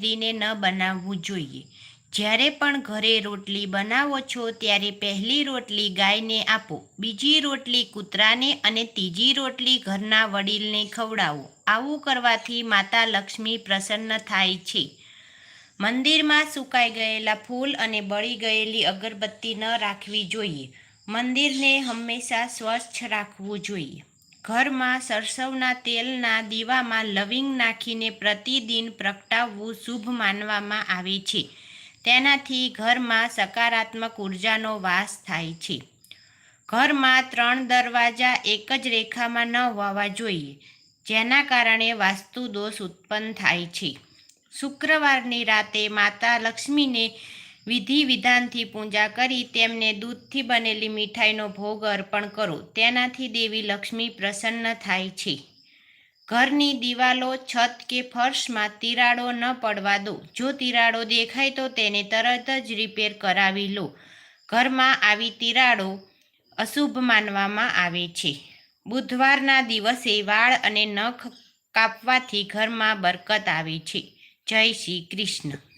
દીને ન બનાવવું જોઈએ. જ્યારે પણ ઘરે રોટલી બનાવો છો, ત્યારે પહેલી રોટલી ગાયને આપો, બીજી રોટલી કૂતરાને અને ત્રીજી રોટલી ઘરના વડીલને ખવડાવો. આવું કરવાથી માતા લક્ષ્મી પ્રસન્ન થાય છે. મંદિરમાં સુકાઈ ગયેલા ફૂલ અને બળી ગયેલી અગરબત્તી ન રાખવી જોઈએ. મંદિરને હંમેશા સ્વચ્છ રાખવું જોઈએ. ઘરમાં સરસવના તેલના દીવામાં લવિંગ નાખીને પ્રતિદિન પ્રગટાવવું શુભ માનવામાં આવે છે. તેનાથી ઘરમાં સકારાત્મક ઉર્જાનો વાસ થાય છે. ઘરમાં ત્રણ દરવાજા એક જ રેખામાં ન હોવા જોઈએ, જેના કારણે વાસ્તુ દોષ ઉત્પન્ન થાય છે. શુક્રવારની રાતે માતા લક્ષ્મીને વિધિ વિધાનથી પૂજા કરી તેમને દૂધથી બનેલી મીઠાઈનો ભોગ અર્પણ કરો. તેનાથી દેવી લક્ષ્મી પ્રસન્ન થાય છે. ઘરની દિવાલો, છત કે ફર્શમાં તિરાડો ન પડવા દો. જો તિરાડો દેખાય તો તેને તરત જ રિપેર કરાવી લો. ઘરમાં આવી તિરાડો અશુભ માનવામાં આવે છે. બુધવારના દિવસે વાળ અને નખ કાપવાથી ઘરમાં બરકત આવે છે. જય શ્રી કૃષ્ણ.